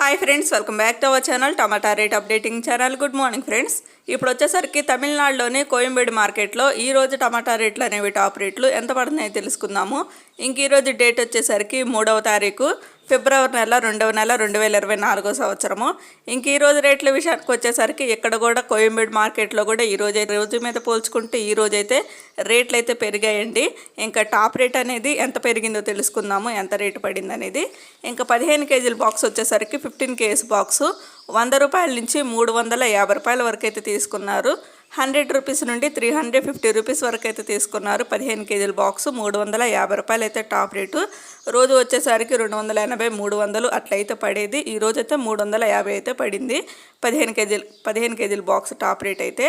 Hi friends, welcome back to our channel Tomato Rate Updating channel. Good morning friends. ఇప్పుడు వచ్చేసరికి తమిళనాడులోని కోయంబేడు మార్కెట్లో ఈరోజు టమాటా రేట్లు అనేవి టాప్ రేట్లు ఎంత పడుతున్నాయో తెలుసుకుందాము ఇంక ఈరోజు డేట్ వచ్చేసరికి మూడవ తారీఖు ఫిబ్రవరి నెల రెండవ నెల రెండు వేల ఇరవై నాలుగో సంవత్సరము ఇంక ఈరోజు రేట్ల విషయానికి వచ్చేసరికి ఇక్కడ కూడా కోయంబేడు మార్కెట్లో కూడా ఈరోజు రోజు మీద పోల్చుకుంటే ఈ అయితే రేట్లు అయితే పెరిగాయండి ఇంకా టాప్ రేట్ అనేది ఎంత పెరిగిందో తెలుసుకుందాము ఎంత రేటు పడింది అనేది ఇంకా పదిహేను కేజీల బాక్స్ వచ్చేసరికి ఫిఫ్టీన్ కేజీ బాక్సు వంద రూపాయల నుంచి మూడు వందల యాభై రూపాయల వరకు అయితే తీసుకున్నారు హండ్రెడ్ రూపీస్ నుండి త్రీ హండ్రెడ్ ఫిఫ్టీ రూపీస్ వరకు అయితే తీసుకున్నారు పదిహేను కేజీల బాక్స్ మూడు వందల యాభై రూపాయలు అయితే టాప్ రేటు రోజు వచ్చేసరికి రెండు వందల ఎనభై మూడు వందలు అట్లయితే పడేది ఈ రోజు అయితే మూడు వందల యాభై అయితే పడింది పదిహేను కేజీలు పదిహేను కేజీల బాక్స్ టాప్ రేట్ అయితే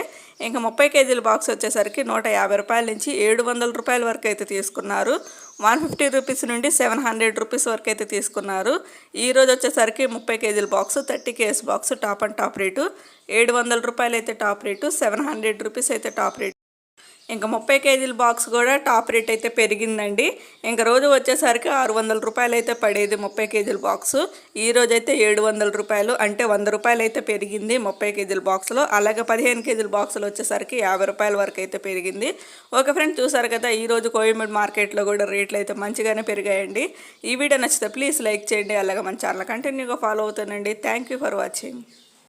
ఇంకా ముప్పై కేజీల బాక్స్ వచ్చేసరికి నూట యాభై రూపాయల నుంచి ఏడు వందల రూపాయల వరకు అయితే తీసుకున్నారు వన్ ఫిఫ్టీ రూపీస్ నుండి సెవెన్ హండ్రెడ్ రూపీస్ వరకు అయితే తీసుకున్నారు ఈ రోజు వచ్చేసరికి ముప్పై కేజీల box thirty KG box top and top rate ఏడు వందల రూపాయలు అయితే top rate seven hundred rupees అయితే టాప్ రేట్ ఇంకా ముప్పై కేజీల బాక్స్ కూడా టాప్ రేట్ అయితే పెరిగిందండి ఇంకా రోజు వచ్చేసరికి ఆరు వందల రూపాయలు అయితే పడేది ముప్పై కేజీల బాక్స్ ఈ అయితే ఏడు వందల రూపాయలు అంటే వంద రూపాయలు అయితే పెరిగింది ముప్పై కేజీల బాక్స్లో అలాగే పదిహేను కేజీల బాక్సులు వచ్చేసరికి యాభై రూపాయల వరకు అయితే పెరిగింది ఓకే ఫ్రెండ్ చూసారు కదా ఈరోజు కోయంబేడ్ మార్కెట్లో కూడా రేట్లు అయితే మంచిగానే పెరిగాయండి ఈ వీడియో నచ్చితే ప్లీజ్ లైక్ చేయండి అలాగే మన ఛానల్ కంటిన్యూగా ఫాలో అవుతానండి థ్యాంక్ ఫర్ వాచింగ్